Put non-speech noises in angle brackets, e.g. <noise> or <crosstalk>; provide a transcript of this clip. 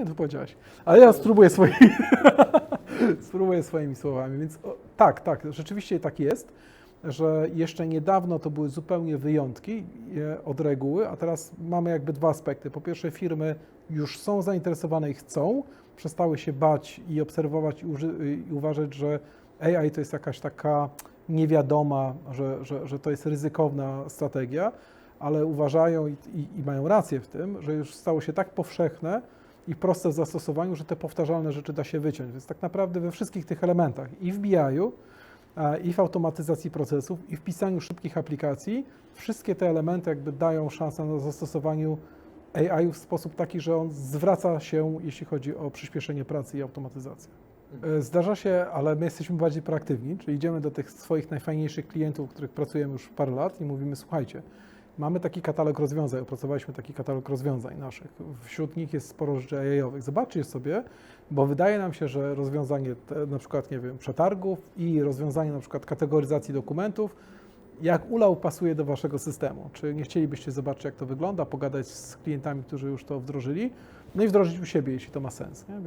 Nie, to powiedziałeś. Ale ja spróbuję swoimi, <laughs> spróbuję swoimi słowami. Więc o, tak, tak, rzeczywiście tak jest, że jeszcze niedawno to były zupełnie wyjątki od reguły, a teraz mamy jakby dwa aspekty. Po pierwsze, firmy już są zainteresowane i chcą, przestały się bać i obserwować i, i uważać, że AI to jest jakaś taka niewiadoma, że, że, że to jest ryzykowna strategia, ale uważają i, i, i mają rację w tym, że już stało się tak powszechne i proste w zastosowaniu, że te powtarzalne rzeczy da się wyciąć. Więc tak naprawdę we wszystkich tych elementach i w BI-u, i w automatyzacji procesów, i w pisaniu szybkich aplikacji, wszystkie te elementy jakby dają szansę na zastosowaniu AI w sposób taki, że on zwraca się, jeśli chodzi o przyspieszenie pracy i automatyzację. E, Zdarza się, ale my jesteśmy bardziej proaktywni, czyli idziemy do tych swoich najfajniejszych klientów, których pracujemy już parę lat i mówimy, słuchajcie, mamy taki katalog rozwiązań, opracowaliśmy taki katalog rozwiązań naszych. Wśród nich jest sporo rzeczy AI-owych. Zobaczcie sobie, bo wydaje nam się, że rozwiązanie na przykład, nie wiem, przetargów i rozwiązanie na przykład kategoryzacji dokumentów, jak ulał pasuje do waszego systemu. Czy nie chcielibyście zobaczyć, jak to wygląda, pogadać z klientami, którzy już to wdrożyli, no i wdrożyć u siebie, jeśli to ma sens. Nie?